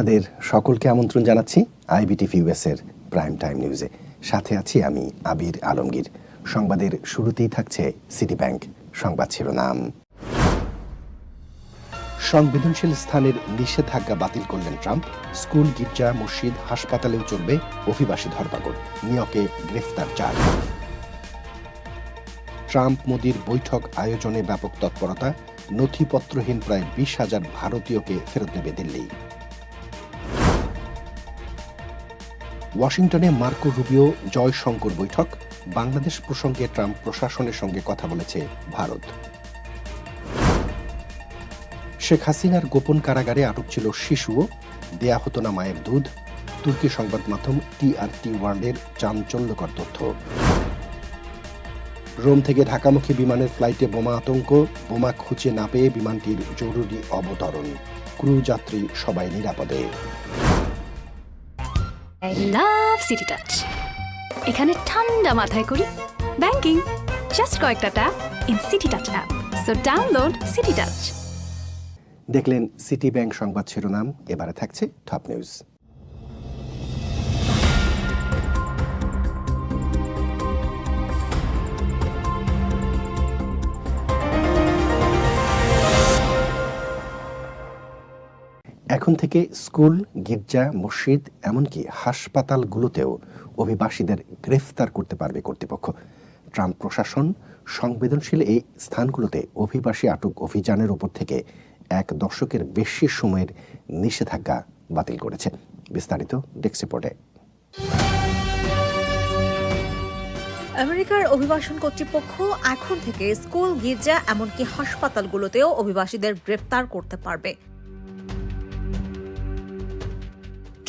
আপনাদের সকলকে আমন্ত্রণ জানাচ্ছি আইবিটি আইবিটিভি ইউএসের প্রাইম টাইম নিউজে সাথে আছি আমি আবির আলমগীর। সংবাদের শুরুতেই থাকছে সিটি ব্যাংক সংবাদ শিরোনাম। সংবেদনশীল স্থানের নিষেধাজ্ঞা বাতিল করলেন ট্রাম্প। স্কুল, গির্জা, মসজিদ, হাসপাতালেও চলবে অভিবাসী ধরপাকড় নিয়কে গ্রেফতার চার। ট্রাম্প, মোদির বৈঠক আয়োজনে ব্যাপক তৎপরতা। নথিপত্রহীন প্রায় বিশ হাজার ভারতীয়কে ফেরত নেবে দিল্লি। ওয়াশিংটনে মার্কো রুবিও জয়শঙ্কর বৈঠক, বাংলাদেশ প্রসঙ্গে ট্রাম্প প্রশাসনের সঙ্গে কথা বলেছে ভারত। শেখ হাসিনার গোপন কারাগারে আটক ছিল শিশুও, দেয়া হতো না মায়ের দুধ। তুর্কি সংবাদ মাধ্যম টিআরটি ওয়ার্ল্ডের চাঞ্চল্যকর তথ্য। রোম থেকে ঢাকামুখী বিমানের ফ্লাইটে বোমা আতঙ্ক, বোমা খুঁজে না পেয়ে বিমানটির জরুরি অবতরণ। ক্রু যাত্রী সবাই নিরাপদে। আই লাভ সিটি টাচ এখানে ঠান্ডা মাথায় করি ব্যাংকিং জাস্ট কয়েকটা tap in Citi touch app so download Citi touch দেখলেন সিটি ব্যাংক সংবাদ শিরোনাম, এবারে থাকছে টপ নিউজ এখন থেকে স্কুল, গির্জা, মসজিদ, এমনকি হাসপাতালগুলোতেও অভিবাসীদের গ্রেফতার করতে পারবে কর্তৃপক্ষ। ট্রাম্প প্রশাসন সংবেদনশীল এই স্থানগুলোতে অভিবাসী আটক অভিযানের উপর থেকে এক দশকের বেশি সময়ের নিষেধাজ্ঞা বাতিল করেছে। বিস্তারিত ডেস্ক রিপোর্টে। আমেরিকার অভিবাসন কর্তৃপক্ষ এখন থেকে স্কুল, গির্জা, এমনকি হাসপাতালগুলোতেও অভিবাসীদের গ্রেফতার করতে পারবে।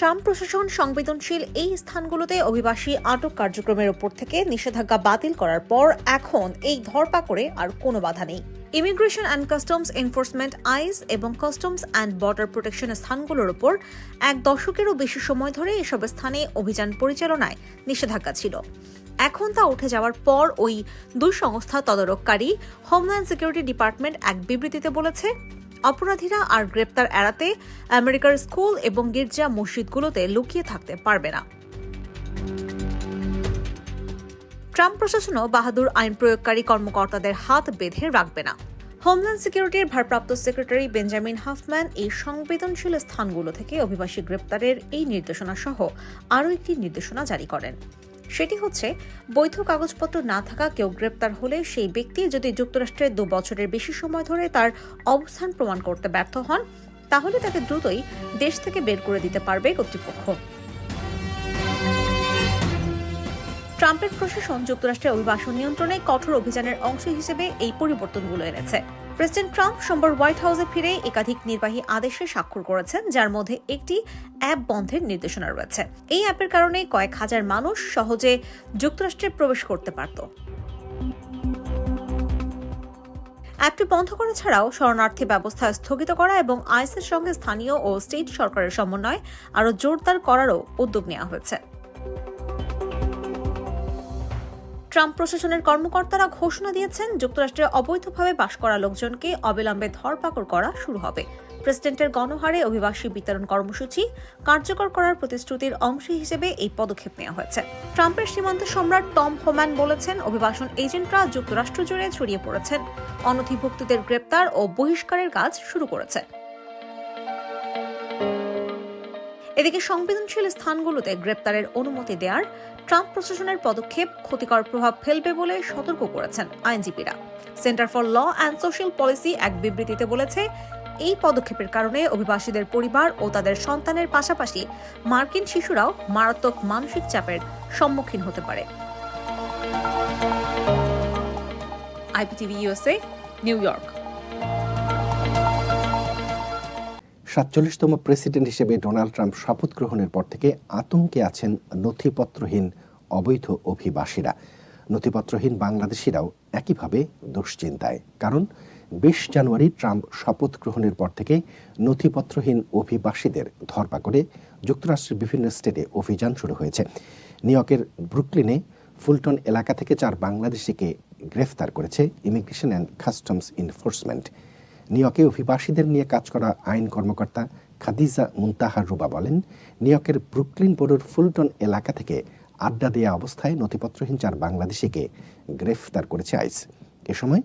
ট্রাম্প প্রশাসন সংবেদনশীল এই স্থানগুলোতে অভিবাসী আটক কার্যক্রমের ওপর থেকে নিষেধাজ্ঞা বাতিল করার পর এখন এই ধরপাকড়ে আর কোনো বাধা নেই। Immigration and customs enforcement ICE এবং কাস্টমস অ্যান্ড বর্ডার প্রোটেকশন স্থানগুলোর ওপর এক দশকেরও বেশি সময় ধরে এসব স্থানে অভিযান পরিচালনায় নিষেধাজ্ঞা ছিল। এখন তা উঠে যাওয়ার পর ওই দুই সংস্থা তদারককারী হোমল্যান্ড সিকিউরিটি ডিপার্টমেন্ট এক বিবৃতিতে বলেছে অপরাধীরা আর গ্রেপ্তার এড়াতে আমেরিকার স্কুল এবং গির্জা মসজিদগুলোতে লুকিয়ে থাকতে পারবে না। ট্রাম্প প্রশাসনও বাহাদুর আইন প্রয়োগকারী কর্মকর্তাদের হাত বেঁধে রাখবে না। হোমল্যান্ড সিকিউরিটির ভারপ্রাপ্ত সেক্রেটারি বেঞ্জামিন হাফম্যান এই সংবেদনশীল স্থানগুলো থেকে অভিবাসী গ্রেপ্তারের এই নির্দেশনা সহ আরও একটি নির্দেশনা জারি করেন। সেটি হচ্ছে, বৈধ কাগজপত্র না থাকা কেউ গ্রেপ্তার হলে সেই ব্যক্তি যদি যুক্তরাষ্ট্রে দু বছরের বেশি সময় ধরে তার অবস্থান প্রমাণ করতে ব্যর্থ হন, তাহলে তাকে দ্রুতই দেশ থেকে বের করে দিতে পারবে কর্তৃপক্ষ। ট্রাম্পের প্রশাসন যুক্তরাষ্ট্রের অভিবাসন নিয়ন্ত্রণে কঠোর অভিযানের অংশ হিসেবে এই পরিবর্তনগুলো এনেছে। প্রেসিডেন্ট ট্রাম্প সোমবার হোয়াইট হাউসে ফিরে একাধিক নির্বাহী আদেশে স্বাক্ষর করেছেন, যার মধ্যে একটি অ্যাপ বন্ধের নির্দেশনা রয়েছে। এই অ্যাপের কারণে কয়েক হাজার মানুষ সহজে যুক্তরাষ্ট্রে প্রবেশ করতে পারত। অ্যাপটি বন্ধ করা ছাড়াও শরণার্থী ব্যবস্থা স্থগিত করা এবং আইসের সঙ্গে স্থানীয় ও স্টেট সরকারের সমন্বয় আরও জোরদার করারও উদ্যোগ নেওয়া হয়েছে। ট্রাম্প প্রশাসনের কর্মকর্তারা ঘোষণা দিয়েছেন, যুক্তরাষ্ট্রে অবৈধভাবে বাস করা লোকজনকে অবিলম্বে ধরপাকড় করা শুরু হবে। প্রেসিডেন্টের গণহারে অভিবাসী বিতরণ কর্মসূচি কার্যকর করার প্রতিশ্রুতির অংশ হিসেবে এই পদক্ষেপ নেওয়া হয়েছে। ট্রাম্পের সীমান্ত সম্রাট টম হোম্যান বলেছেন, অভিবাসন এজেন্টরা যুক্তরাষ্ট্র জুড়ে ছড়িয়ে পড়েছেন। অনথিভুক্তদের গ্রেপ্তার ও বহিষ্কারের কাজ শুরু করেছে। এদিকে সংবেদনশীল স্থানগুলোতে গ্রেপ্তারের অনুমতি দেওয়ার ট্রাম্প প্রশাসনের পদক্ষেপ ক্ষতিকর প্রভাব ফেলবে বলে সতর্ক করেছেন আইনজীবীরা। Centre for law and social policy এক বিবৃতিতে বলেছে, এই পদক্ষেপের কারণে অভিবাসীদের পরিবার ও তাদের সন্তানের পাশাপাশি মার্কিন শিশুরাও মারাত্মক মানসিক চাপের সম্মুখীন হতে পারে। IPTV USA New York. সাতচল্লিশতম প্রেসিডেন্ট হিসেবে ডোনাল্ড ট্রাম্প শপথ গ্রহণের পর থেকে আতঙ্কে আছেন নথিপত্রহীন অবৈধ অভিবাসীরা। নথিপত্রহীন বাংলাদেশিরাও একইভাবে দুশ্চিন্তায়। কারণ বিশ জানুয়ারি ট্রাম্প শপথ গ্রহণের পর থেকে নথিপত্রহীন অভিবাসীদের ধরপাকড়ে যুক্তরাষ্ট্রের বিভিন্ন স্টেটে অভিযান শুরু হয়েছে। নিউ ইয়র্কের ব্রুকলিনে ফুলটন এলাকা থেকে চার বাংলাদেশিকে গ্রেফতার করেছে immigration and customs enforcement. New ইয়র্কে অভিবাসীদের নিয়ে কাজ করা আইন কর্মকর্তা খাদিজা মুন্তাহার রুবা বলেন নিউ ব্রুকলিন বোরোর ফুলটন এলাকা থেকে আড্ডা দেয়া অবস্থায় নথিপত্রহীন চার বাংলাদেশিকে গ্রেফতার করেছে আইস এ সময়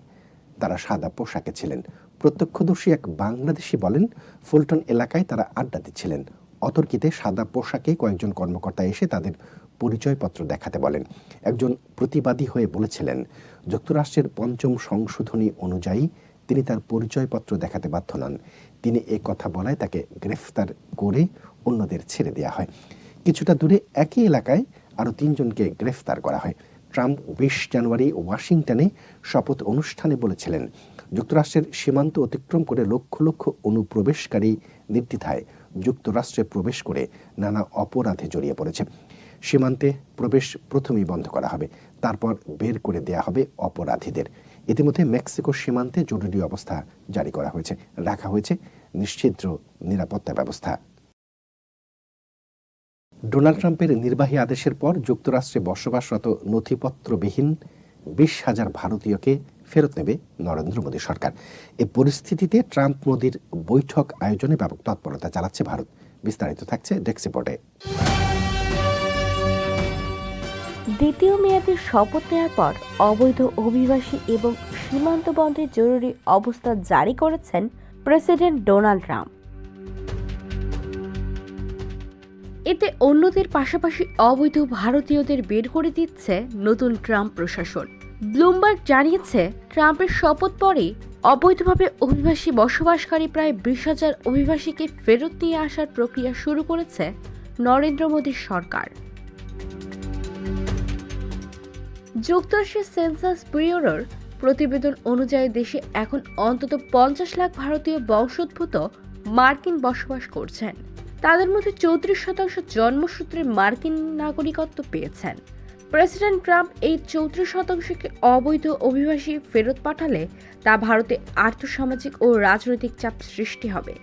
তারা সাদা পোশাকে ছিলেন। প্রত্যক্ষদর্শী এক বাংলাদেশি বলেন, ফুলটন এলাকায় তারা আড্ডা দিচ্ছিলেন। অতর্কিতে সাদা পোশাকে কয়েকজন কর্মকর্তা এসে তাদের পরিচয়পত্র দেখাতে বলেন। একজন প্রতিবাদী হয়ে বলেছিলেন, যুক্তরাষ্ট্রের পঞ্চম সংশোধনী অনুযায়ী তিনি তার পরিচয়পত্র দেখাতে বাধ্য নন। তিনি এ কথা বলায় তাকে গ্রেফতার করে অন্যদের ছেড়ে দেওয়া হয়। কিছুটা দূরে একই এলাকায় আরও তিনজনকে গ্রেফতার করা হয়। ট্রাম্প বিশ জানুয়ারি ওয়াশিংটনে শপথ অনুষ্ঠানে বলেছিলেন, যুক্তরাষ্ট্রের সীমান্ত অতিক্রম করে লক্ষ লক্ষ অনুপ্রবেশকারী নির্দ্বিধায় যুক্তরাষ্ট্রে প্রবেশ করে নানা অপরাধে জড়িয়ে পড়েছে। সীমান্তে প্রবেশ প্রথমেই বন্ধ করা হবে, তারপর বের করে দেয়া হবে অপরাধীদের। ইতিমধ্যে মেক্সিকো সীমান্তে জরুরি অবস্থা জারি করা হয়েছে। রাখা হয়েছে নিশ্চিদ্র নিরাপত্তা ব্যবস্থা। ডোনাল্ড ট্রাম্পের নির্বাহী আদেশের পর যুক্তরাষ্ট্রে বসবাসরত নথিপত্রবিহীন বিশ হাজার ভারতীয়কে ফেরত নেবে নরেন্দ্র মোদী সরকার। এ পরিস্থিতিতে ট্রাম্প মোদীর বৈঠক আয়োজনে ব্যাপক তৎপরতা চালাচ্ছে ভারত। বিস্তারিত থাকছে ডেস্ক রিপোর্টে। দ্বিতীয় মেয়াদে শপথ নেওয়ার পর অবৈধ অভিবাসী এবং সীমান্ত বন্ধের জরুরি অবস্থা জারি করেছেন প্রেসিডেন্ট ডোনাল্ড ট্রাম্প। এতে অন্যদের পাশাপাশি অবৈধ ভারতীয়দের বের করে দিচ্ছে নতুন ট্রাম্প প্রশাসন। ব্লুমবার্গ জানিয়েছে, ট্রাম্পের শপথ পরেই অবৈধভাবে অভিবাসী বসবাসকারী প্রায় বিশ হাজার অভিবাসীকে ফেরত নিয়ে আসার প্রক্রিয়া শুরু করেছে নরেন্দ্র মোদীর সরকার। যুক্তরাষ্ট্রের সেন্সাস ব্যুরোর প্রতিবেদন অনুযায়ী দেশে এখন অন্তত পঞ্চাশ লাখ ভারতীয় বংশোদ্ভূত মার্কিন বসবাস করছেন। তাদের মধ্যে চৌত্রিশ শতাংশ জন্মসূত্রে মার্কিন নাগরিকত্ব পেয়েছেন। প্রেসিডেন্ট ট্রাম্প এই চৌত্রিশ শতাংশকে অবৈধ অভিবাসী ফেরত পাঠালে তা ভারতে আর্থসামাজিক ও রাজনৈতিক চাপ সৃষ্টি হবে।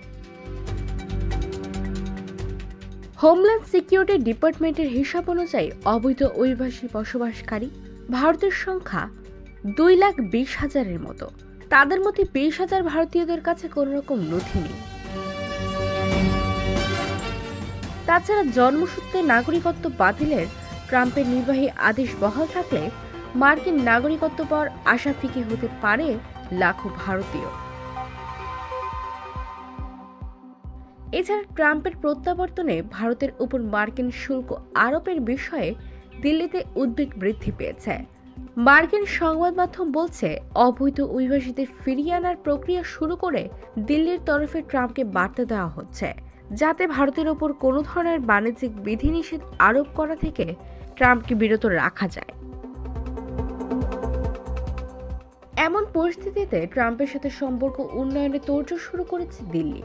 হোমল্যান্ড সিকিউরিটি ডিপার্টমেন্টের হিসাব অনুযায়ী অবৈধ অভিবাসী বসবাসকারী ভারতের সংখ্যা দুই লাখ বিশ হাজারের মতো। তাদের মধ্যে বিশ হাজার ভারতীয়দের কাছে কোনো রকম নথি নেই। তাছাড়া জন্মসূত্রে নাগরিকত্ব বাতিলের ট্রাম্পের নির্বাহী আদেশ বহাল থাকলে মার্কিন নাগরিকত্ব পাওয়ার আশা ফিকে হতে পারে লাখো ভারতীয়। এছাড়া ট্রাম্পের প্রত্যাবর্তনে ভারতের উপর মার্কিন শুল্ক আরোপের বিষয়ে দিল্লিতে উদ্বেগ বৃদ্ধি পেয়েছে। মার্কিন সংবাদ মাধ্যম বলছে, অবৈধ অভিবাসীদের ফিরিয়ে আনার প্রক্রিয়া শুরু করে দিল্লির তরফে ট্রাম্পকে বার্তা দেওয়া হচ্ছে, যাতে ভারতের ওপর কোনো ধরনের বাণিজ্যিক বিধিনিষেধ আরোপ করা থেকে ট্রাম্পকে বিরত রাখা যায়। এমন পরিস্থিতিতে ট্রাম্পের সাথে সম্পর্ক উন্নয়নে তোড়জোড় শুরু করেছে দিল্লি।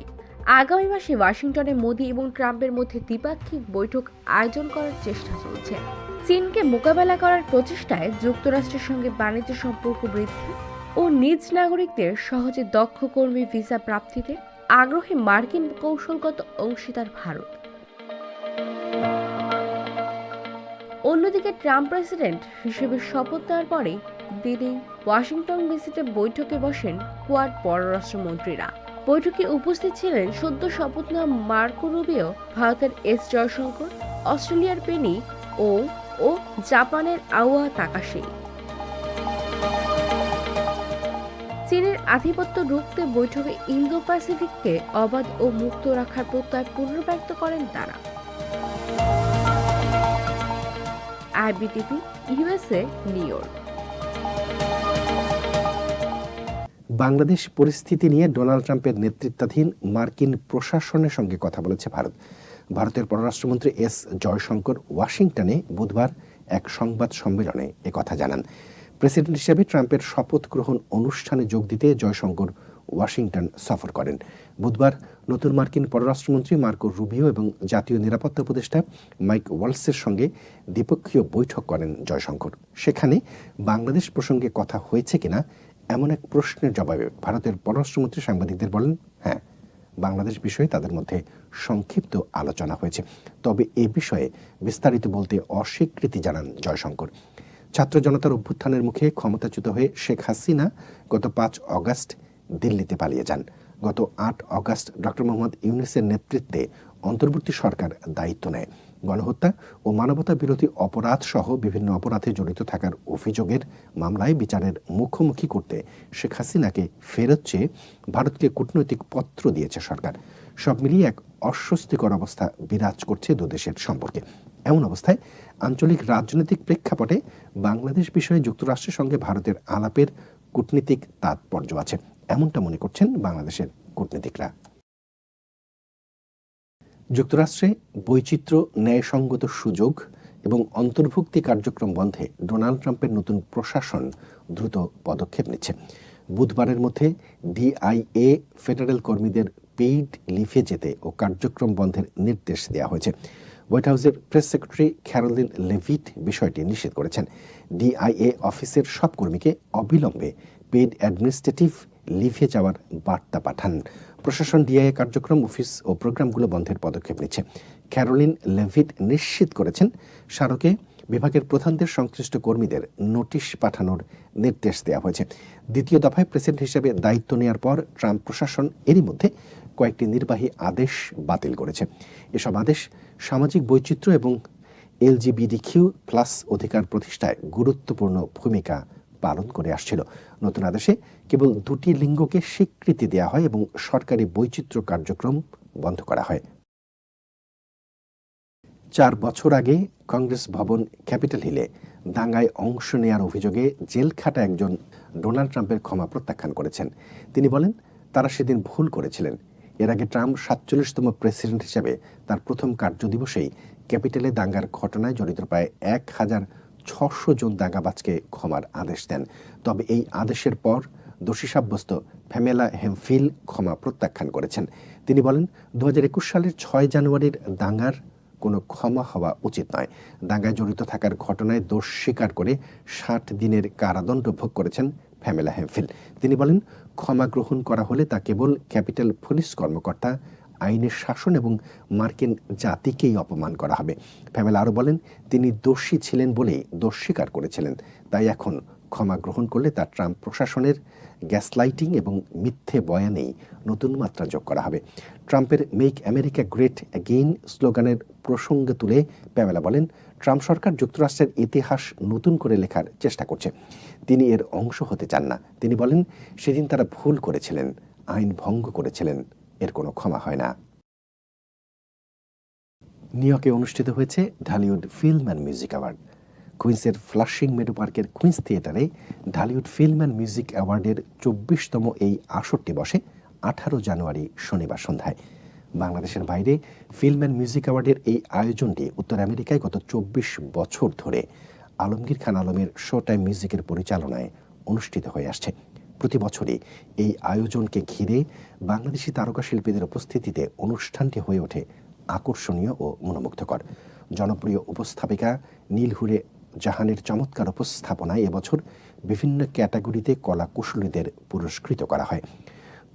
আগামী মাসে ওয়াশিংটনে মোদি এবং ট্রাম্পের মধ্যে দ্বিপাক্ষিক বৈঠক আয়োজন করার চেষ্টা চলছে। চীনকে মোকাবেলা করার প্রচেষ্টায় যুক্তরাষ্ট্রের সঙ্গে বাণিজ্য সম্পর্ক বৃদ্ধি ও নিজ নাগরিকদের সহজে দক্ষ কর্মী ভিসা প্রাপ্তিতে আগ্রহী মার্কিন কৌশলগত অংশীদার ভারত। অন্যদিকে ট্রাম্প প্রেসিডেন্ট হিসেবে শপথ নেওয়ার পরে দিল্লি, ওয়াশিংটন ডিসিতে বৈঠকে বসেন কোয়াড পররাষ্ট্রমন্ত্রীরা। বৈঠকে উপস্থিত ছিলেন সদ্য শপথ নেওয়া মার্কো রুবিও, ভারতের এস জয়শঙ্কর, অস্ট্রেলিয়ার পেনি ও ও জাপানের আওয়া তাকাশি। চীনের আধিপত্য রুখতে বৈঠকে ইন্দো প্যাসিফিককে অবাধ ও মুক্ত রাখার প্রত্যয় পুনর্ব্যক্ত করেন তারা। IBTV, USA, New York. Bangladesh পরিস্থিতি নিয়ে ডোনাল্ড ট্রাম্পের নেতৃত্বাধীন মার্কিন প্রশাসনের সঙ্গে কথা বলেছে ভারত। ভারতের পররাষ্ট্রমন্ত্রী এস জয়শঙ্কর ওয়াশিংটনে বুধবার এক সংবাদ সম্মেলনে কথা জানান। প্রেসিডেন্ট হিসেবে ট্রাম্পের শপথ গ্রহণ অনুষ্ঠানে যোগ দিতে জয়শঙ্কর ওয়াশিংটন সফর করেন। বুধবার নতুন মার্কিন পররাষ্ট্রমন্ত্রী মার্কো রুবিও এবং জাতীয় নিরাপত্তা উপদেষ্টা মাইক ওয়ালসের সঙ্গে দ্বিপক্ষীয় বৈঠক করেন জয়শঙ্কর। সেখানে বাংলাদেশ প্রসঙ্গে কথা হয়েছে কিনা এমন এক প্রশ্নের জবাবে ভারতের পররাষ্ট্রমন্ত্রী সাংবাদিকদের বলেন হ্যাঁ বাংলাদেশ বিষয়ে তাদের মধ্যে সংক্ষিপ্ত আলোচনা হয়েছে। তবে এ বিষয়ে বিস্তারিত বলতে অস্বীকৃতি জানান জয়শঙ্কর। ছাত্র জনতার অভ্যুত্থানের মুখে ক্ষমতাচ্যুত হয়ে শেখ হাসিনা গত পাঁচ অগাস্ট দিল্লিতে পালিয়ে যান। গত আট অগাস্ট ডক্টর মোহাম্মদ ইউনুসের নেতৃত্বে অন্তর্বর্তী সরকার দায়িত্ব নেয়। গণহত্যা ও মানবতা বিরোধী অপরাধ সহ বিভিন্ন অপরাধে জড়িত থাকার অভিযোগের মামলায় বিচারের মুখোমুখি করতে শেখ হাসিনাকে ফেরত চেয়ে ভারতকে কূটনৈতিক পত্র দিয়েছে সরকার। সব মিলিয়ে এক অস্বস্তিকর অবস্থা বিরাজ করছে দুদেশের সম্পর্কে। এমন অবস্থায় আঞ্চলিক রাজনৈতিক প্রেক্ষাপটে বাংলাদেশ বিষয়ে যুক্তরাষ্ট্রের সঙ্গে ভারতের আলাপের কূটনীতিক তাৎপর্য আছে। এমনটা মনে করছেন বাংলাদেশের কূটনীতিকরা। যুক্তরাষ্ট্রে বৈচিত্র্য ন্যায়সঙ্গত সুযোগ এবং অন্তর্ভুক্তি কার্যক্রম বন্ধে ডোনাল্ড ট্রাম্পের নতুন প্রশাসন দ্রুত পদক্ষেপ নিচ্ছে। বুধবারের মধ্যে ডিআইএ ফেডারেল কর্মীদের পেইড লিফে যেতে ও কার্যক্রম বন্ধের নির্দেশ দেওয়া হয়েছে। হোয়াইট হাউসের প্রেস সেক্রেটারি ক্যারোলিন লেভিট বিষয়টি নিশ্চিত করেছেন। ডিআইএ অফিসের সব কর্মীকে অবিলম্বে পেইড অ্যাডমিনিস্ট্রেটিভ লিভে যাওয়ার বার্তা পাঠান। প্রশাসন ডিআইএ কার্যক্রম, অফিস ও প্রোগ্রামগুলো বন্ধের পদক্ষেপ নিচ্ছে। ক্যারোলিন লেভিট নিশ্চিত করেছেন স্মারকে বিভাগের প্রধানদের সংশ্লিষ্ট কর্মীদের নোটিশ পাঠানোর নির্দেশ দেওয়া হয়েছে। দ্বিতীয় দফায় প্রেসিডেন্ট হিসেবে দায়িত্ব নেওয়ার পর ট্রাম্প প্রশাসন এরই মধ্যে কয়েকটি নির্বাহী আদেশ বাতিল করেছে। এসব আদেশ সামাজিক বৈচিত্র্য এবং এলজিবিডিকিউ প্লাস অধিকার প্রতিষ্ঠায় গুরুত্বপূর্ণ ভূমিকা পালন করে আসছিল। নতুন আদেশে কেবল দুটি লিঙ্গকে স্বীকৃতি দেওয়া হয় এবং সরকারি বৈচিত্র্য কার্যক্রম বন্ধ করা হয়। চার বছর আগে কংগ্রেস ভবন ক্যাপিটাল হিলে দাঙ্গায় অংশ নেয়ার অভিযোগে জেল খাটা একজন ডোনাল্ড ট্রাম্পের ক্ষমা প্রত্যাখ্যান করেছেন। তিনি বলেন, তারা সেদিন ভুল করেছিলেন। এর আগে ট্রাম্প সাতচল্লিশতম প্রেসিডেন্ট হিসেবে তার প্রথম কার্যদিবসেই ক্যাপিটালে দাঙ্গার ঘটনায় জড়িত প্রায় এক হাজার ছশো জন দাঙ্গাবাজকে ক্ষমার আদেশ দেন। তবে এই আদেশের পর দোষী সাব্যস্ত ফ্যামেলা হেমফিল ক্ষমা প্রত্যাখ্যান করেছেন। তিনি বলেন দুই হাজার একুশ সালের ছয় জানুয়ারির দাঙ্গার কোনো ক্ষমা হওয়া উচিত নয়। দাঙ্গায় জড়িত থাকার ঘটনায় দোষ স্বীকার করে ষাট দিনের কারাদণ্ড ভোগ করেছেন ফ্যামেলা হেমফিল। তিনি বলেন, ক্ষমা গ্রহণ করা হলে তা কেবল ক্যাপিটাল পুলিশ কর্মকর্তা আইনের শাসন এবং মার্কিন জাতিকেই অপমান করা হবে। ফ্যামেলা আরও বলেন, তিনি দোষী ছিলেন বলেই দোষ স্বীকার করেছিলেন। তাই এখন ক্ষমা গ্রহণ করলে তা ট্রাম্প প্রশাসনের গ্যাসলাইটিং এবং মিথ্যে বয়ানেই নতুন মাত্রা যোগ করা হবে। ট্রাম্পের মেক আমেরিকা গ্রেট অ্যাগেইন স্লোগানের প্রসঙ্গে তুলে প্যামেলা বলেন, ট্রাম্প সরকার যুক্তরাষ্ট্রের ইতিহাস নতুন করে লেখার চেষ্টা করছে। তিনি এর অংশ হতে চান না। তিনি বলেন, সেদিন তারা ভুল করেছিলেন, আইন ভঙ্গ করেছিলেন। এর কোনো ক্ষমা হয় না। নিউইয়র্কে অনুষ্ঠিত হয়েছে Dhallywood film and music award. কুইন্সের Flushing Meadow পার্কের কুইন্স থিয়েটারে ঢালিউড ফিল্ম অ্যান্ড মিউজিক অ্যাওয়ার্ডের চব্বিশতম এই আসরটি বসে আঠারো জানুয়ারি শনিবার সন্ধ্যায়। বাংলাদেশের বাইরে ফিল্ম অ্যান্ড মিউজিক অ্যাওয়ার্ডের এই আয়োজনটি উত্তর আমেরিকায় গত চব্বিশ বছর ধরে আলমগীর খান আলমের শো টাইম মিউজিকের পরিচালনায় অনুষ্ঠিত হয়ে আসছে। প্রতি বছরই এই আয়োজনকে ঘিরে বাংলাদেশি তারকা শিল্পীদের উপস্থিতিতে অনুষ্ঠানটি হয়ে ওঠে আকর্ষণীয় ও মনোমুগ্ধকর। জনপ্রিয় উপস্থাপিকা নীলহুরে জাহানের চমৎকার উপস্থাপনায় এবছর বিভিন্ন ক্যাটাগরিতে কলা কুশলীদের পুরস্কৃত করা হয়।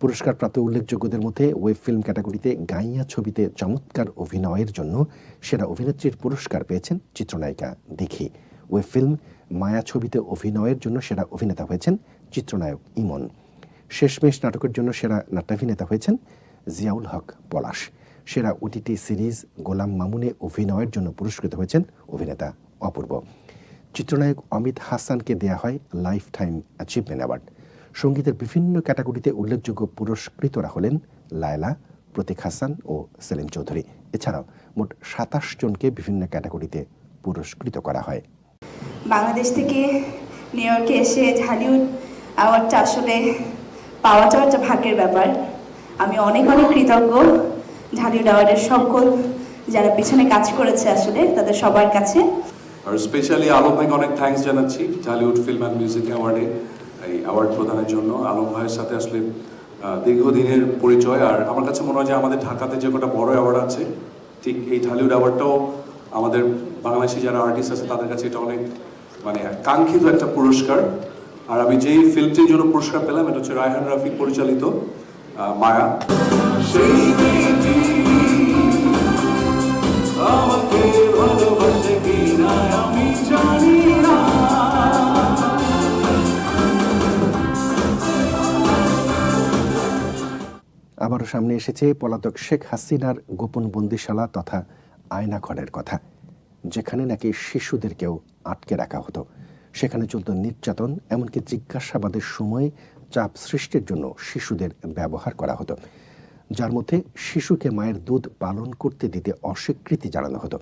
পুরস্কারপ্রাপ্ত উল্লেখযোগ্যদের মধ্যে ওয়েব ফিল্ম ক্যাটাগরিতে গাইয়া ছবিতে চমৎকার অভিনয়ের জন্য সেরা অভিনেত্রীর পুরস্কার পেয়েছেন চিত্রনায়িকা দেখি ওয়েব ফিল্ম মায়া ছবিতে অভিনয়ের জন্য সেরা অভিনেতা হয়েছেন চিত্রনায়ক ইমন। শেষমেশ নাটকের জন্য সেরা নাট্যাভিনেতা হয়েছেন জিয়াউল হক পলাশ। সেরা ওটিটি সিরিজ গোলাম মামুনে অভিনয়ের জন্য পুরস্কৃত হয়েছেন অভিনেতা অপূর্ব। চিত্রনায়ক অমিত হাসানকে দেয়া হয় লাইফ টাইম অ্যাচিভমেন্ট অ্যাওয়ার্ড। সঙ্গীতের বিভিন্ন ক্যাটাগরিতে উল্লেখযোগ্য পুরস্কৃতরা হলেন লায়লা, প্রতীক হাসান ও সেলিম চৌধুরী। এছাড়াও মোট সাতাশ জনকে বিভিন্ন ক্যাটাগরিতে পুরস্কৃত করা হয়। বাংলাদেশ থেকে নিউ ইয়র্কে এসে ঢালিউড অ্যাওয়ার্ডটা আসলে পাওয়াটাও একটা ভাগ্যের ব্যাপার। আমি অনেক অনেক কৃতজ্ঞ। ঢালিউড অ্যাওয়ার্ডের সকল যারা পিছনে কাজ করেছে আসলে, তাদের সবার কাছে। আর স্পেশালি আলম ভাইকে অনেক থ্যাঙ্কস জানাচ্ছি ঢালিউড ফিল্ম অ্যান্ড মিউজিক অ্যাওয়ার্ডে এই অ্যাওয়ার্ড প্রদানের জন্য। আলম ভাইয়ের সাথে আসলে দীর্ঘদিনের পরিচয়। আর আমার কাছে মনে হয় যে আমাদের ঢাকাতে যে কটা বড় অ্যাওয়ার্ড আছে, ঠিক এই ঢালিউড অ্যাওয়ার্ডটাও আমাদের বাংলাদেশি যারা আর্টিস্ট আছে, তাদের কাছে এটা অনেক মানে কাঙ্ক্ষিত একটা পুরস্কার। আর আমি যেই ফিল্মটির জন্য পুরস্কার পেলাম, এটা হচ্ছে রায়হান রাফিক পরিচালিত মায়া। আবারও সামনে এসেছে পলাতক শেখ হাসিনার গোপন বন্দিশালা তথা আয়নাঘরের কথা, যেখানে নাকি শিশুদেরকেও আটকে রাখা হতো। সেখানে চলত নির্যাতন, এমনকি জিজ্ঞাসাবাদের সময় চাপ সৃষ্টির জন্য শিশুদের ব্যবহার করা হতো। যার মধ্যে শিশুকে মায়ের দুধ পালন করতে দিতে অস্বীকৃতি জানানো হতো।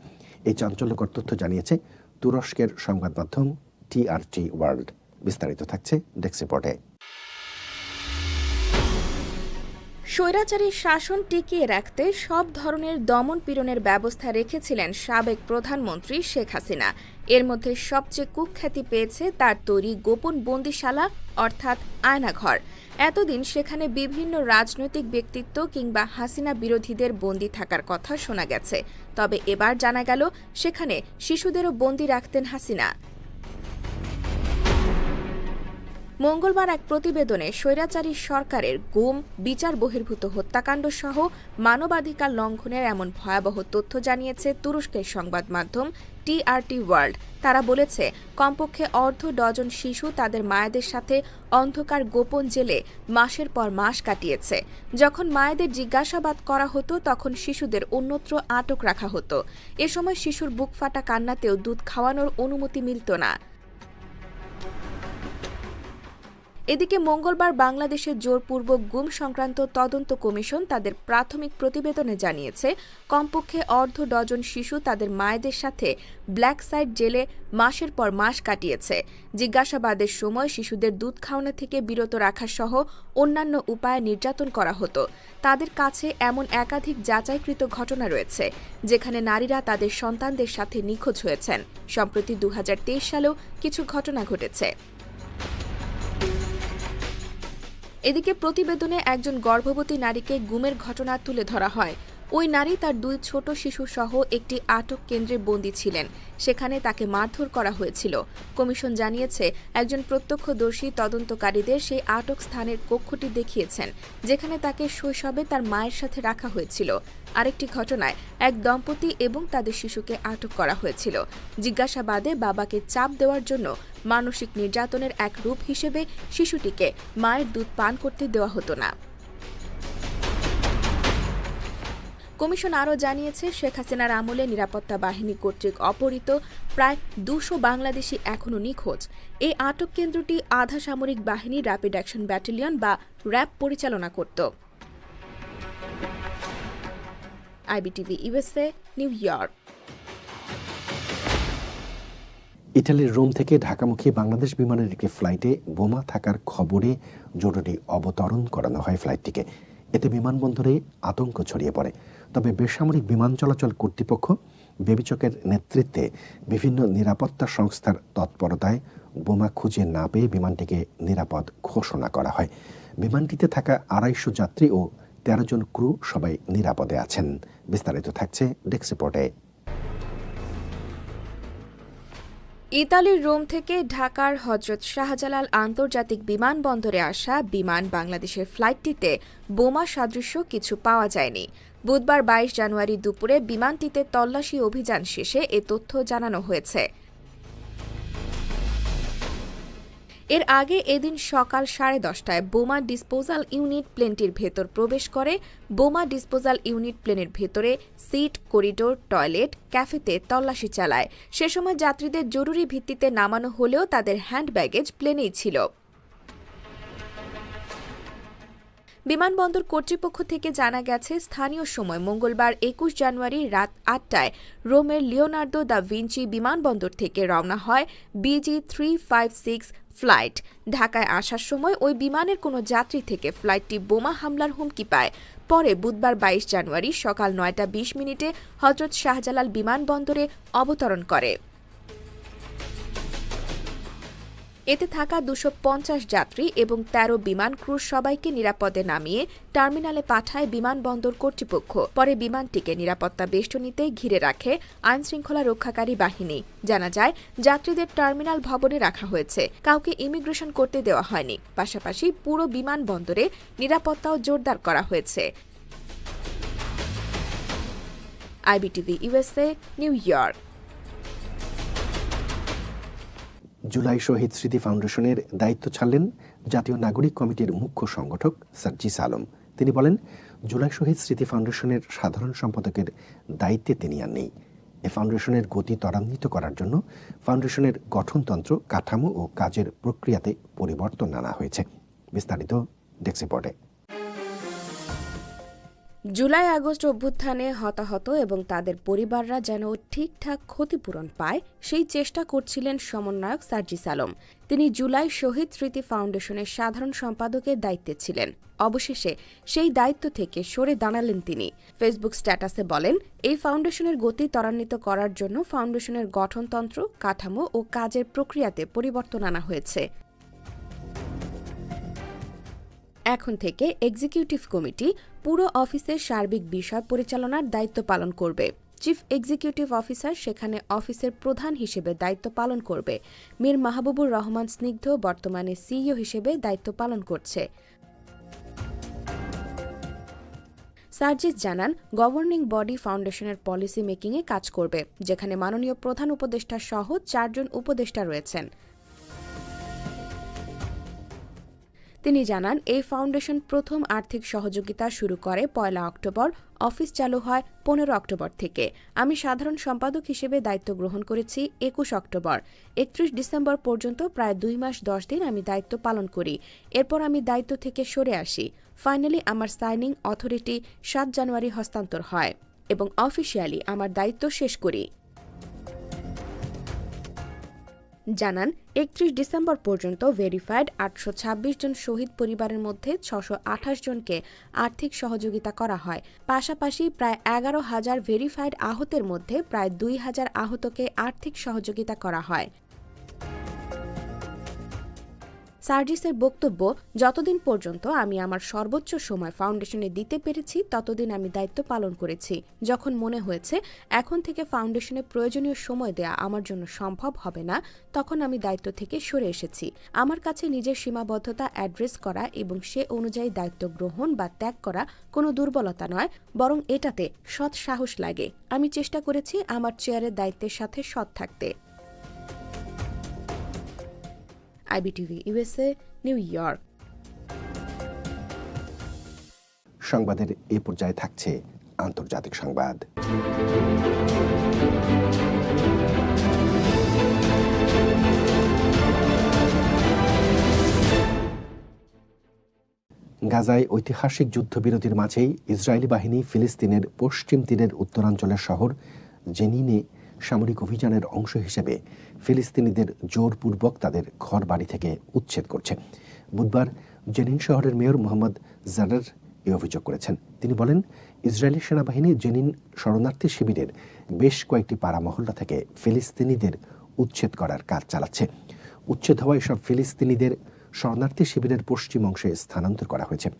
এই চাঞ্চল্যকর তথ্য জানিয়েছে তুরস্কের সংবাদ মাধ্যম টিআরটি ওয়ার্ল্ড। বিস্তারিত থাকছে ডেস্ক রিপোর্টে। স্বৈরাচারী শাসন টিকিয়ে রাখতে সব ধরনের দমন পীড়নের ব্যবস্থা রেখেছিলেন সাবেক প্রধানমন্ত্রী শেখ হাসিনা। এর মধ্যে সবচেয়ে কুখ্যাতি পেয়েছে তার তৈরি গোপন বন্দিশালা, অর্থাৎ আয়নাঘর। এতদিন সেখানে বিভিন্ন রাজনৈতিক ব্যক্তিত্ব কিংবা হাসিনা বিরোধীদের বন্দি থাকার কথা শোনা গেছে। তবে এবার জানা গেল, সেখানে শিশুদেরও বন্দি রাখতেন হাসিনা। মঙ্গলবার এক প্রতিবেদনে স্বৈরাচারী সরকারের গুম, বিচার বহির্ভূত হত্যাকাণ্ড সহ মানবাধিকার লঙ্ঘনের এমন ভয়াবহ তথ্য জানিয়েছে তুরস্কের সংবাদ মাধ্যম টিআরটি ওয়ার্ল্ড। তারা বলেছে, কমপক্ষে অর্ধ ডজন শিশু তাদের মায়েদের সাথে অন্ধকার গোপন জেলে মাসের পর মাস কাটিয়েছে। যখন মায়েদের জিজ্ঞাসাবাদ করা হতো, তখন শিশুদের অন্যত্র আটক রাখা হতো। এ সময় শিশুর বুক ফাটা কান্নাতেও দুধ খাওয়ানোর অনুমতি মিলত না। এদিকে মঙ্গলবার বাংলাদেশের জোরপূর্বক গুম সংক্রান্ত তদন্ত কমিশন তাদের প্রাথমিক প্রতিবেদনে জানিয়েছে, কমপক্ষে অর্ধ ডজন শিশু তাদের মায়েদের সাথে ব্ল্যাক সাইড জেলে মাসের পর মাস কাটিয়েছে। জিজ্ঞাসাবাদের সময় শিশুদের দুধ খাওয়ানো থেকে বিরত রাখা সহ অন্যান্য উপায়ে নির্যাতন করা হতো। তাদের কাছে এমন একাধিক যাচাইকৃত ঘটনা রয়েছে, যেখানে নারীরা তাদের সন্তানদের সাথে নিখোঁজ হয়েছেন। সম্প্রতি দু হাজার তেইশ সালেও কিছু ঘটনা ঘটেছে। এদিকে প্রতিবেদনে একজন গর্ভবতী নারীকে গুমের ঘটনা তুলে ধরা হয়। ওই নারী তার দুই ছোট শিশু সহ একটি আটক কেন্দ্রে বন্দী ছিলেন। সেখানে তাকে মারধর করা হয়েছিল। কমিশন জানিয়েছে, একজন প্রত্যক্ষদর্শী তদন্তকারীদের সেই আটক স্থানের কক্ষটি দেখিয়েছেন, যেখানে তাকে শৈশবে তার মায়ের সাথে রাখা হয়েছিল। আরেকটি ঘটনায় এক দম্পতি এবং তাদের শিশুকে আটক করা হয়েছিল। জিজ্ঞাসাবাদে বাবাকে চাপ দেওয়ার জন্য মানসিক নির্যাতনের এক রূপ হিসেবে শিশুটিকে মায়ের দুধ পান করতে দেওয়া হতো না। কমিশন আরও জানিয়েছে, শেখ হাসিনার আমলে নিরাপত্তা বাহিনী কর্তৃক অপহৃত প্রায় দুশো বাংলাদেশি এখনও নিখোঁজ। এই আটক কেন্দ্রটি আধা সামরিক বাহিনী র্যাপিড অ্যাকশন ব্যাটালিয়ন বা র্যাব পরিচালনা করত। IBTV USA, New York. ইটালির রোম থেকে ঢাকামুখী বাংলাদেশ বিমানের একটি ফ্লাইটে বোমা থাকার খবরে জরুরি অবতরণ করানো হয় ফ্লাইটটিকে। এতে বিমানবন্দরে আতঙ্ক ছড়িয়ে পড়ে। তবে বেসামরিক বিমান চলাচল কর্তৃপক্ষ বেবিচকের নেতৃত্বে বিভিন্ন নিরাপত্তা সংস্থার তৎপরতায় বোমা খুঁজে না পেয়ে বিমানটিকে নিরাপদ ঘোষণা করা হয়। বিমানটিতে থাকা আড়াইশো যাত্রী ও তেরো জন ক্রু সবাই নিরাপদে আছেন। বিস্তারিত থাকছে ডেস্ক রিপোর্টে। ইতালির রোম থেকে ঢাকার হজরত শাহজালাল আন্তর্জাতিক বিমানবন্দরে আসা বিমান বাংলাদেশের ফ্লাইটটিতে বোমা সাদৃশ্য কিছু পাওয়া যায়নি। বুধবার বাইশ জানুয়ারি দুপুরে বিমানটিতে তল্লাশি অভিযান শেষে এ তথ্য জানানো হয়েছে। এর আগে এদিন সকাল সাড়ে দশটায় বোমা ডিসপোজাল ইউনিট প্লেনটির ভেতর প্রবেশ করে। বোমা ডিসপোজাল ইউনিট প্লেনের ভেতরে সিট, করিডোর, টয়লেট, ক্যাফেতে তল্লাশি চালায়। সে সময় যাত্রীদের জরুরি ভিত্তিতে নামানো হলেও তাদের হ্যান্ড ব্যাগেজ প্লেনেই ছিল। বিমানবন্দর কর্তৃপক্ষ থেকে জানা গেছে, স্থানীয় সময় মঙ্গলবার একুশ জানুয়ারি রাত আটটায় রোমের লিওনার্দো দ্য ভিঞ্চি বিমানবন্দর থেকে রওনা হয় BG three five six flight. ঢাকায় আসার সময় ওই বিমানের কোনো যাত্রী থেকে ফ্লাইটটি বোমা হামলার হুমকি পায়। পরে বুধবার বাইশ জানুয়ারি সকাল নয়টা বিশ মিনিটে হজরত শাহজালাল বিমানবন্দরে অবতরণ করে। এতে থাকা দুশো যাত্রী এবং ১৩ বিমান ক্রু সবাইকে নিরাপদে নামিয়ে টার্মিনালে পাঠায় বিমানবন্দর কর্তৃপক্ষ। পরে বিমানটিকে নিরাপত্তা বেষ্টনীতে ঘিরে রাখে আইনশৃঙ্খলা রক্ষাকারী বাহিনী। জানা যায়, যাত্রীদের টার্মিনাল ভবনে রাখা হয়েছে। কাউকে ইমিগ্রেশন করতে দেওয়া হয়নি। পাশাপাশি পুরো বিমানবন্দরে নিরাপত্তাও জোরদার করা হয়েছে। IBTV USA New York. July শহীদ স্মৃতি ফাউন্ডেশনের দায়িত্ব ছাড়লেন জাতীয় নাগরিক কমিটির মুখ্য সংগঠক সার্জিস আলম তিনি বলেন, জুলাই শহীদ স্মৃতি ফাউন্ডেশনের সাধারণ সম্পাদকের দায়িত্বে তিনি আর নেই। এ ফাউন্ডেশনের গতি ত্বরান্বিত করার জন্য ফাউন্ডেশনের গঠনতন্ত্র, কাঠামো ও কাজের প্রক্রিয়াতে পরিবর্তন আনা হয়েছে। বিস্তারিত ডেস্ক রিপোর্টে। জুলাই আগস্ট অভ্যুত্থানে হতাহত এবং তাদের পরিবাররা যেন ঠিকঠাক ক্ষতিপূরণ পায়, সেই চেষ্টা করছিলেন সমন্বয়ক সার্জিস আলম। তিনি জুলাই শহীদ স্মৃতি ফাউন্ডেশনের সাধারণ সম্পাদকের দায়িত্বে ছিলেন। অবশেষে সেই দায়িত্ব থেকে সরে দাঁড়ালেন তিনি। ফেসবুক স্ট্যাটাসে বলেন, এই ফাউন্ডেশনের গতি ত্বরান্বিত করার জন্য ফাউন্ডেশনের গঠনতন্ত্র, কাঠামো ও কাজের প্রক্রিয়াতে পরিবর্তন আনা হয়েছে। এখন থেকে এক্সিকিউটিভ কমিটি পুরো অফিসের সার্বিক বিষয় পরিচালনার দায়িত্ব পালন করবে। চিফ এক্সিকিউটিভ অফিসার সেখানে অফিসের প্রধান হিসেবে দায়িত্ব পালন করবে। মীর মাহবুবুর রহমান স্নিগ্ধ বর্তমানে সিইও হিসেবে দায়িত্ব পালন করছে। সার্জিস জানান, গভর্নিং বডি ফাউন্ডেশনের পলিসি মেকিংয়ে কাজ করবে, যেখানে মাননীয় প্রধান উপদেষ্টা সহ চারজন উপদেষ্টা রয়েছেন। তিনি জানান, এই ফাউন্ডেশন প্রথম আর্থিক সহযোগিতা শুরু করে পয়লা অক্টোবর, অফিস চালু হয় পনেরো অক্টোবর থেকে। আমি সাধারণ সম্পাদক হিসেবে দায়িত্ব গ্রহণ করেছি একুশ অক্টোবর। একত্রিশ ডিসেম্বর পর্যন্ত প্রায় দুই মাস দশ দিন আমি দায়িত্ব পালন করি। এরপর আমি দায়িত্ব থেকে সরে আসি। ফাইনালি আমার সাইনিং অথরিটি সাত জানুয়ারি হস্তান্তর হয় এবং অফিসিয়ালি আমার দায়িত্ব শেষ করি। জানান, একত্রিশ ডিসেম্বর পর্যন্ত ভেরিফাইড আটশো ছাব্বিশ জন শহীদ পরিবারের মধ্যে ছশো জনকে আর্থিক সহযোগিতা করা হয়। পাশাপাশি প্রায় এগারো হাজার ভেরিফাইড আহতের মধ্যে প্রায় দুই হাজার আহতকে আর্থিক সহযোগিতা করা হয়। সার্জিসের বক্তব্য, যতদিন পর্যন্ত আমি আমার সর্বোচ্চ সময় ফাউন্ডেশনে দিতে পেরেছি, ততদিন আমি দায়িত্ব পালন করেছি। যখন মনে হয়েছে, এখন থেকে ফাউন্ডেশনে প্রয়োজনীয় সময় দেয়া আমার জন্য সম্ভব হবে না, তখন আমি দায়িত্ব থেকে সরে এসেছি। আমার কাছে নিজের সীমাবদ্ধতা অ্যাড্রেস করা এবং সে অনুযায়ী দায়িত্ব গ্রহণ বা ত্যাগ করা কোনো দুর্বলতা নয়, বরং এটাতে সৎ সাহস লাগে। আমি চেষ্টা করেছি আমার চেয়ারের দায়িত্বের সাথে সৎ থাকতে। IBTV, USA, New York. সংবাদের এ পর্যায়ে থাকছে আন্তর্জাতিক সংবাদ। গাজায় ঐতিহাসিক যুদ্ধবিরতির মাঝেই ইসরায়েলি বাহিনী ফিলিস্তিনের পশ্চিম তীরের উত্তরাঞ্চলের শহর জেনিনে সামরিক অভিযানের অংশ হিসেবে ফিলিস্তিনিদের জোরপূর্বক তাদের ঘর বাড়ি থেকে উচ্ছেদ করছে। বুধবার জেনিন শহরের মেয়র মোহাম্মদ জারার এ অভিযোগ করেছেন। তিনি বলেন, ইসরায়েলি সেনাবাহিনী জেনিন শরণার্থী শিবিরের বেশ কয়েকটি পাড়া মহল্লা থেকে ফিলিস্তিনিদের উচ্ছেদ করার কাজ চালাচ্ছে। উচ্ছেদ হওয়া এসব ফিলিস্তিনিদের শরণার্থী শিবিরের পশ্চিম অংশে স্থানান্তর করা হয়েছে।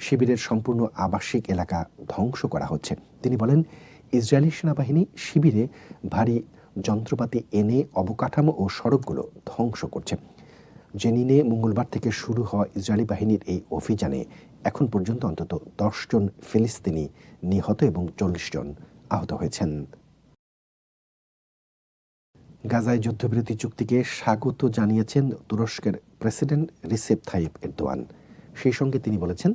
শিবিরের সম্পূর্ণ আবাসিক এলাকা ধ্বংস করা হচ্ছে। তিনি বলেন ইসরায়েলি সেনাবাহিনী শিবিরে ভারী যন্ত্রপাতি এনে অবকাঠামো ও সড়কগুলো ধ্বংস করছে। জেনিনে মঙ্গলবার থেকে শুরু হওয়া ইসরায়েলি বাহিনীর এই অভিযানে এখন পর্যন্ত অন্তত দশ জন ফিলিস্তিনি নিহত এবং চল্লিশ জন আহত হয়েছেন। গাজায় যুদ্ধবিরতি চুক্তিকে স্বাগত জানিয়েছেন তুরস্কের প্রেসিডেন্ট রিসেপ থাইপ এরদোয়ান। সেই সঙ্গে তিনি বলেছেন,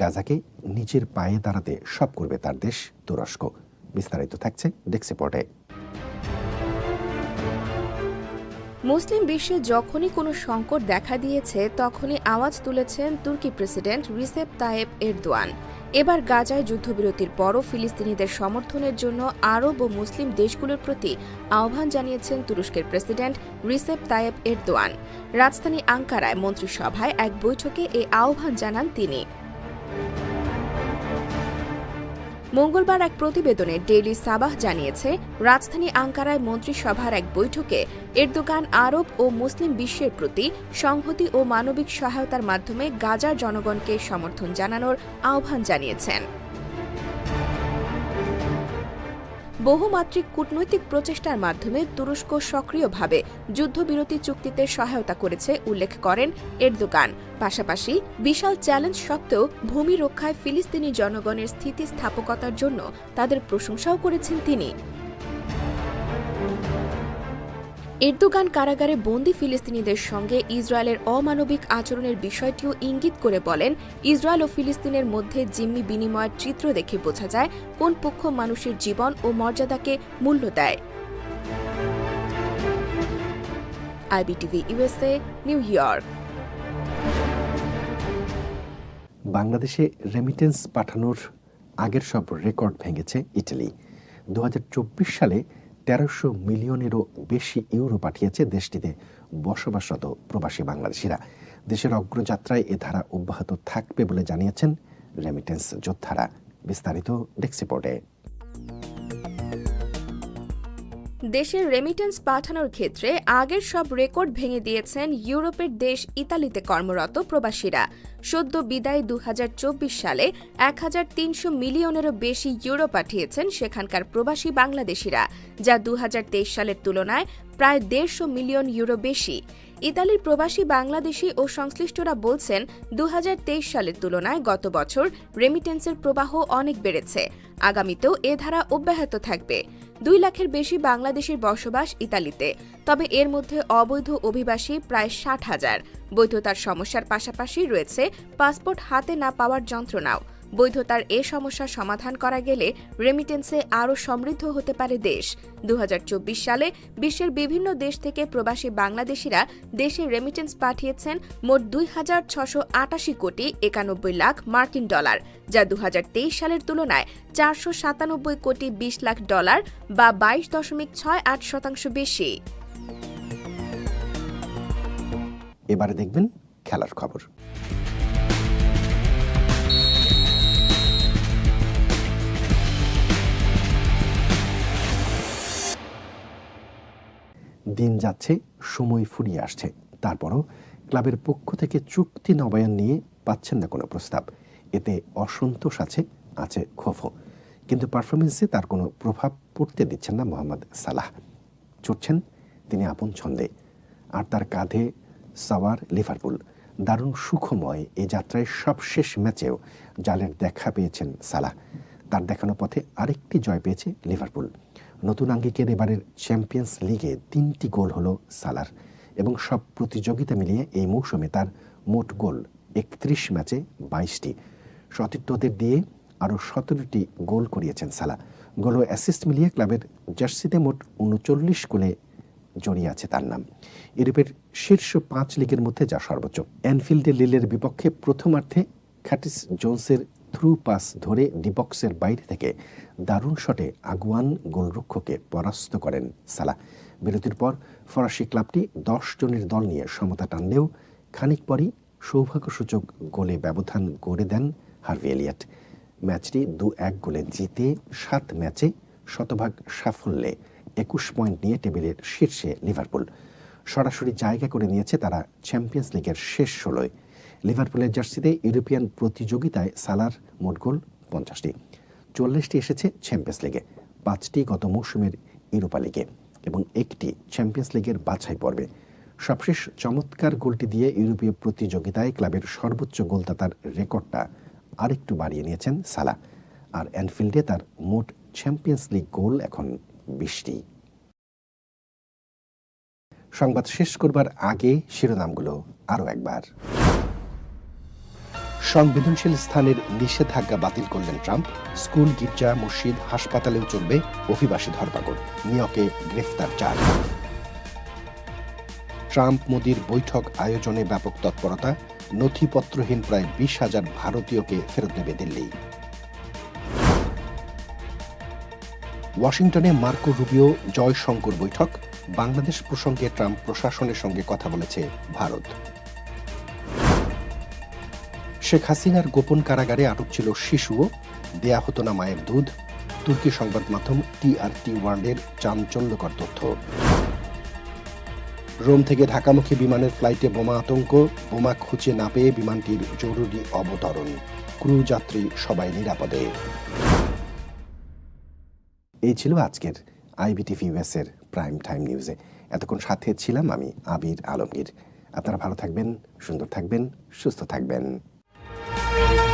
গাজাকে নিজের পায়ে দাঁড়াতে সব করবে তার দেশ তুরস্ক। বিস্তারিত থাকছে ডেক্সি পর্টে মুসলিম বিশ্বে যখনই কোনো সংকট দেখা দিয়েছে, তখনই আওয়াজ তুলেছেন তুর্কি প্রেসিডেন্ট রিসেপ তায়েব এরদোয়ান। এবার গাজায় যুদ্ধবিরতির পরও ফিলিস্তিনিদের সমর্থনের জন্য আরব ও মুসলিম দেশগুলোর প্রতি আহ্বান জানিয়েছেন তুরস্কের প্রেসিডেন্ট রিসেপ তায়েব এরদোয়ান। রাজধানী আঙ্কারায় মন্ত্রিসভায় এক বৈঠকে এই আহ্বান জানান তিনি। মঙ্গলবার এক প্রতিবেদনে ডেইলি সাবাহ জানিয়েছে, রাজধানী আঙ্কারায় মন্ত্রিসভার এক বৈঠকে এরদোগান আরব ও মুসলিম বিশ্বের প্রতি সংহতি ও মানবিক সহায়তার মাধ্যমে গাজার জনগণকে সমর্থন জানানোর আহ্বান জানিয়েছেন। বহুমাত্রিক কূটনৈতিক প্রচেষ্টার মাধ্যমে তুরস্ক সক্রিয়ভাবে যুদ্ধবিরতি চুক্তিতে সহায়তা করেছে, উল্লেখ করেন এরদোগান। পাশাপাশি বিশাল চ্যালেঞ্জ সত্ত্বেও ভূমি রক্ষায় ফিলিস্তিনি জনগণের স্থিতিস্থাপকতার জন্য তাদের প্রশংসাও করেছেন তিনি। এরদোগান কারাগারে বন্দি ফিলিস্তিনিদের সঙ্গে ইসরায়েলের অমানবিক আচরণের বিষয়টিও ইঙ্গিত করে বলেন, ইসরায়েল ও ফিলিস্তিনের মধ্যে জিম্মি বিনিময়ের চিত্র দেখে বোঝা যায় কোন পক্ষ মানুষের জীবন ও মর্যাদাকে মূল্য দেয়। IBTV USA, New York. বাংলাদেশে রেমিটেন্স পাঠানোর আগের সব রেকর্ড ভেঙেছে ইটালি। দু হাজার চব্বিশ সালে তেরোশো মিলিয়নেরও বেশি ইউরো পাঠিয়েছে দেশটিতে বসবাসরত প্রবাসী বাংলাদেশিরা। দেশের অগ্রযাত্রায় এ ধারা অব্যাহত থাকবে বলে জানিয়েছেন রেমিটেন্স যোদ্ধারা। বিস্তারিত ডেক্সিপোর্টে দেশের রেমিটেন্স পাঠানোর ক্ষেত্রে আগের সব রেকর্ড ভেঙে দিয়েছেন ইউরোপের দেশ ইতালিতে কর্মরত প্রবাসীরা। সদ্য বিদায় দু হাজার চব্বিশ সালে এক হাজার তিনশো মিলিয়নেরও বেশি ইউরো পাঠিয়েছেন সেখানকার প্রবাসী বাংলাদেশিরা, যা দু হাজার তেইশ সালের তুলনায় প্রায় দেড়শো মিলিয়ন ইউরো বেশি। ইতালির প্রবাসী বাংলাদেশি ও সংশ্লিষ্টরা বলছেন দু হাজার তেইশ সালের তুলনায় গত বছর রেমিটেন্সের প্রবাহ অনেক বেড়েছে। আগামীতেও এ ধারা অব্যাহত থাকবে। দুই লাখের বেশি বাংলাদেশের বসবাস ইতালিতে। তবে এর মধ্যে অবৈধ অভিবাসী প্রায় ষাট হাজার। বৈধতার সমস্যার পাশাপাশি রয়েছে পাসপোর্ট হাতে না পাওয়ার যন্ত্রণাও। বৈধতার এ সমস্যা সমাধান করা গেলে রেমিটেন্সে আরও সমৃদ্ধ হতে পারে দেশ। দু হাজার চব্বিশ সালে বিশ্বের বিভিন্ন দেশ থেকে প্রবাসী বাংলাদেশিরা দেশে রেমিটেন্স পাঠিয়েছেন মোট দুই হাজার ছশো আটাশি কোটি একানব্বই লাখ মার্কিন ডলার, যা দু হাজার তেইশ সালের তুলনায় চারশো সাতানব্বই কোটি বিশ লাখ ডলার বা বাইশ দশমিক ছয় আট শতাংশ বেশি। এবারে দেখবেন খেলার খবর। দিন যাচ্ছে, সময় ফুরিয়ে আসছে। তারপরও ক্লাবের পক্ষ থেকে চুক্তি নবায়ন নিয়ে পাচ্ছেন না কোনো প্রস্তাব। এতে অসন্তোষ আছে আছে ক্ষোভও। কিন্তু পারফরমেন্সে তার কোনো প্রভাব পড়তে দিচ্ছেন না মোহাম্মদ সালাহ। ছুটছেন তিনি আপন ছন্দে। আর তার কাঁধে সাওয়ার লিভারপুল। দারুণ সুখময় এই যাত্রায় সবশেষ ম্যাচেও জালের দেখা পেয়েছেন সালাহ। তার দেখানো পথে আরেকটি জয় পেয়েছে লিভারপুল। নতুন আঙ্গিকের এবারের চ্যাম্পিয়ন্স লিগে তিনটি গোল হলো সালার। এবং সব প্রতিযোগিতা মিলিয়ে এই মৌসুমে তার মোট গোল একত্রিশ ম্যাচে বাইশটি। সতীর্থদের দিয়ে আরও সতেরোটি গোল করিয়েছেন সালা। গোল ও অ্যাসিস্ট মিলিয়ে ক্লাবের জার্সিতে মোট উনচল্লিশ গোলে জড়িয়ে আছে তার নাম। ইউরোপের শীর্ষ পাঁচ লিগের মধ্যে যা সর্বোচ্চ। অ্যানফিল্ডে লিলের বিপক্ষে প্রথমার্ধে খ্যাটিস জোন্সের থ্রু পাস ধরে ডিবক্সের বাইরে থেকে দারুণ শটে আগুয়ান গোলরক্ষকে পরাস্ত করেন সালা। বিরতির পর ফরাসি ক্লাবটি দশ জনের দল নিয়ে সমতা টানলেও খানিক পরই সৌভাগ্যসূচক গোলে ব্যবধান গড়ে দেন হার্ভি এলিয়ট। ম্যাচটি দু এক গোলে জিতে সাত ম্যাচে শতভাগ সাফল্যে একুশ পয়েন্ট নিয়ে টেবিলের শীর্ষে লিভারপুল। সরাসরি জায়গা করে নিয়েছে তারা চ্যাম্পিয়ন্স লিগের শেষ ষোলোয়। লিভারপুলের জার্সিতে ইউরোপিয়ান প্রতিযোগিতায় সালার মোট গোল পঞ্চাশটি। চল্লিশটি এসেছে চ্যাম্পিয়ন্স লিগে, পাঁচটি গত মৌসুমের ইউরোপা লিগে এবং একটি চ্যাম্পিয়ন্স লিগের বাছাই পর্বে। সবশেষ চমৎকার গোলটি দিয়ে ইউরোপীয় প্রতিযোগিতায় ক্লাবের সর্বোচ্চ গোলদাতার রেকর্ডটা আরেকটু বাড়িয়ে নিয়েছেন সালা। আর অ্যানফিল্ডে তার মোট চ্যাম্পিয়ন্স লিগ গোল এখন বিশটি। সংবাদ শেষ করবার আগে শিরোনামগুলো আরও একবার। সংবেদনশীল স্থানের নিষেধাজ্ঞা বাতিল করলেন ট্রাম্প। স্কুল, গির্জা, মসজিদ, হাসপাতালেও চলবে অভিবাসী ধরপাকড় নিয়কে গ্রেফতার চার। ট্রাম্প, মোদির বৈঠক আয়োজনে ব্যাপক তৎপরতা। নথিপত্রহীন প্রায় বিশ হাজার ভারতীয়কে ফেরত দেবে দিল্লি। ওয়াশিংটনে মার্কো রুবিও জয়শঙ্কর বৈঠক। বাংলাদেশ প্রসঙ্গে ট্রাম্প প্রশাসনের সঙ্গে কথা বলেছে ভারত। শেখ হাসিনার গোপন কারাগারে আটক ছিল শিশুও। দেয়া হতো না মায়ের দুধ। তুর্কি সংবাদ মাধ্যম টিআরটি ওয়ার্ল্ডের চাঞ্চল্যকর তথ্য। রোম থেকে ঢাকামুখী বিমানের ফ্লাইটে বোমা আতঙ্ক। বোমা খুঁজে না পেয়ে বিমানটির জরুরি অবতরণ। ক্রু যাত্রী সবাই নিরাপদে। এই ছিল আজকের আইবিটিভি ইউএস এর প্রাইম টাইম নিউজে। এতক্ষণ সাথে ছিলাম আমি, আবির আলমগীর। আপনারা ভালো থাকবেন, সুন্দর থাকবেন, সুস্থ থাকবেন। Thank you.